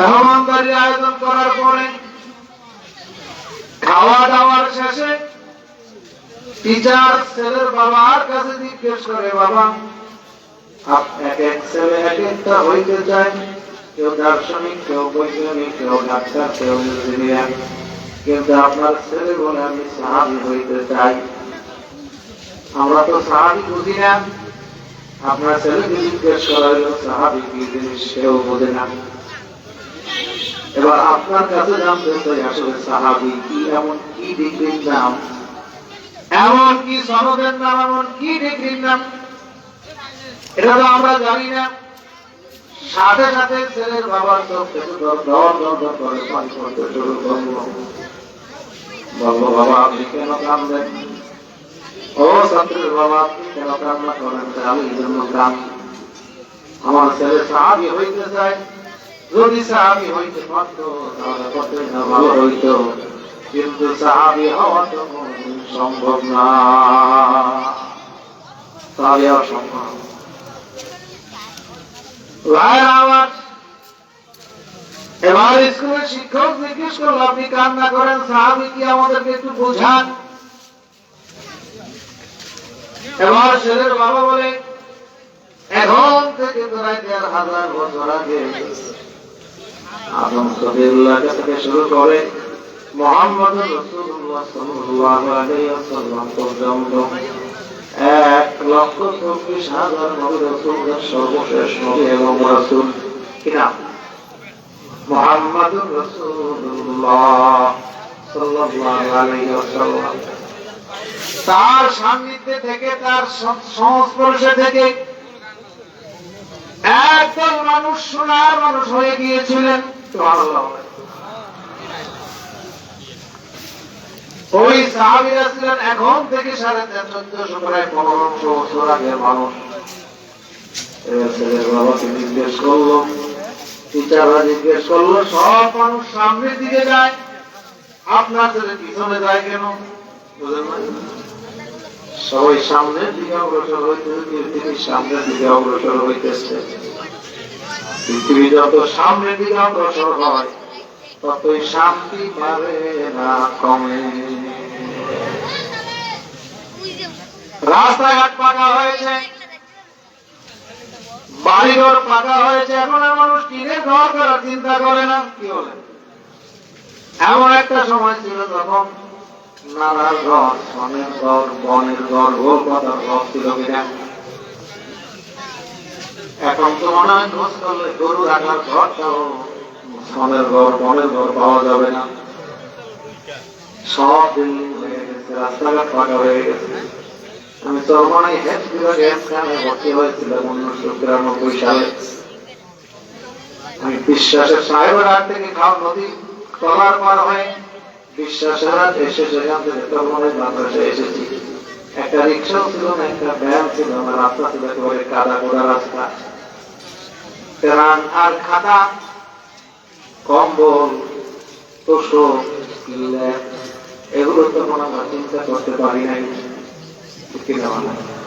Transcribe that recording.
মেহমানদারি আয়োজন করার পরে খাওয়া দাওয়ার শেষে টিচার ছেলের বাবার কাছে জিজ্ঞেস করে, বাবা কেউ কেউ কেউ কেউ আপনার আমরা তো আপনার ছেলেকে জিজ্ঞেস করা সাহাবি কি জিনিস সেও বোঝে না? এবার আপনার কাছে জানতে চাই আসলে সাহাবি কি, এমন কি ডিগ্রির নাম? এমন কি সনদের নাম, এমন কি ডিগ্রির নাম? এটা তো আমরা জানি না। সাথে সাথে ছেলের বাবার চোখ বাবা, আপনি কেন কাঁদলেন ও বাবা কেন করেন? আমি এই জন্য আমার ছেলে সাহাবি হইতে চায় যদি সাহাবি হইতে তাহলে ভালো কিন্তু সাহাবি হওয়া তো সম্ভব না। সাহাবি হওয়া সম্ভব ভাইয়ের আমার এবার স্কুলের শিক্ষক জিজ্ঞেস করল, আপনি কান্না করেন সাহাবি কি আমাদেরকে একটু বোঝান? এবার ছেলের বাবা বলে, এখন থেকে দেড় হাজার বছর আগে আদম সফিউল্লাহ থেকে শুরু করে মোহাম্মদ সাল্লাল্লাহু আলাইহি এক লক্ষ চব্বিশ হাজার নবী সর্বশেষ নবী এবং রসুল কি নাম মোহাম্মদ রসুল্লাহ তার সান্নিধ্যে থেকে, তার সংস্পর্শে থেকে একদল মানুষ সোনার মানুষ হয়ে গিয়েছিলেন। ওই সাহাবিরা ছিলেন এখন থেকে সাড়ে চোদ্দশো প্রায় বছর আগের মানুষ। জিজ্ঞেস করল, টিচাররা জিজ্ঞেস করল, সব মানুষ সামনের দিকে যায়, আপনার পিছনে যায় কেন? সবাই সামনের দিকে অগ্রসর পৃথিবী সামনের দিকে অগ্রসর হইতেছে। পৃথিবী যত সামনের অগ্রসর হয় ততই শান্তি পারে না কমে। রাস্তাঘাট পাকা হয়েছে, বাড়িঘর পাকা হয়েছে, এখন আর মানুষ কিনে ঘর করার চিন্তা করে না, কি বলে এমন একটা সময় ছিল তখন নানার ঘর সনের ঘর, বনের ঘর গোল পাতার ঘর ছিল কিনা এখন তো মনে হয় গরু রাখার ঘরটাও সনের ঘর, বনের ঘর পাওয়া যাবে না। সব বিল্ডিং হয়ে রাস্তাঘাট পাকা হয়ে গেছে। আমি চরমনাই হেলথ বিভাগে ভর্তি হয়েছিলাম উনিশশো তিরানব্বই সালে। আমি বিশ্বাসের সাহেবের হাট থেকে খাও নদী তলার পার হয়ে, বিশ্বাসের হাট এসে সেখান থেকে চরমনাই বাংলাদেশে এসেছি। একটা রিক্সা ছিল না, একটা ভ্যান ছিল না রাস্তা ছিল একেবারে কাদা কোড়া রাস্তা আর খাতা কম্বল তোষক এগুলো তখন আমরা চিন্তা করতে পারি নাই কিনে?